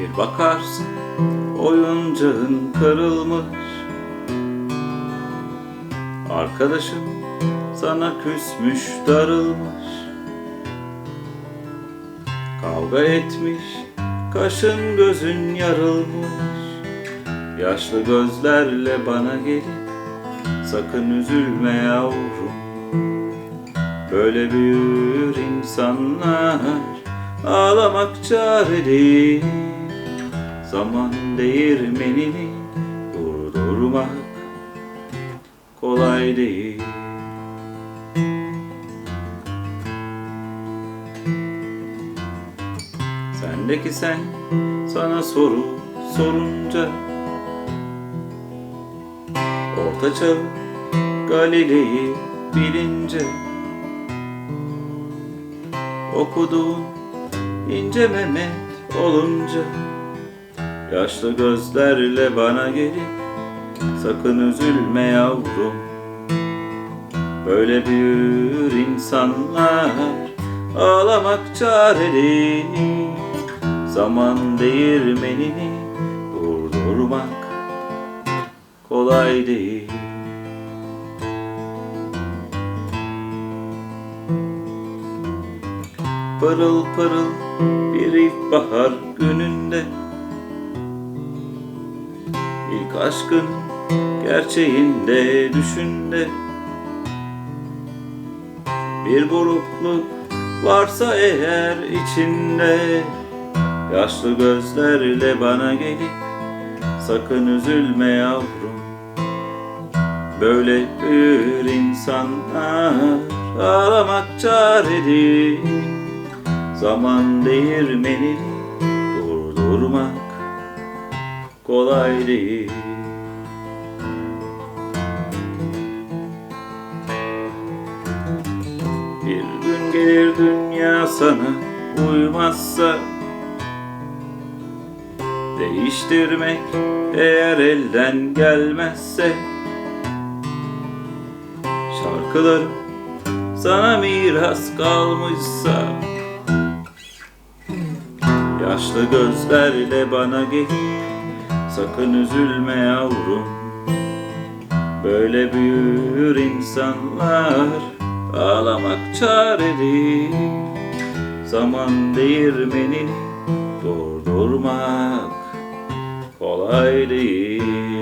Bir bakarsın oyuncağın kırılmış. Arkadaşım sana küsmüş darılmış. Kavga etmiş kaşın gözün yarılmış. Yaşlı gözlerle bana gelip sakın üzülme yavrum. Böyle büyür insanlar ağlamak çare değil Zaman değirmenini durdurmak kolay değil. Sendeki sen sana soru sorunca Orta Çağ Galile'yi bilince Okuduğun ince Mehmet olunca Yaşlı gözlerle bana gelip Sakın üzülme yavrum. Böyle büyür insanlar Ağlamak çare değil Zaman değirmenini durdurmak kolay değil. Pırıl pırıl bir ilkbahar gününde İlk aşkın gerçeğinde düşünde. Bir burukluk varsa eğer içinde. Yaşlı gözlerle bana gelip Sakın üzülme yavrum. Böyle büyür insanlar Ağlamak çare değil Zaman değirmenini durdurmak kolay değil Bir gün gelir dünya sana uymazsa Değiştirmek eğer elden gelmezse. Şarkılarım sana miras kalmışsa Yaşlı gözlerle bana gelip Sakın üzülme yavrum. Böyle büyür insanlar Ağlamak çare değil Zaman değirmenini durdurmak kolay değil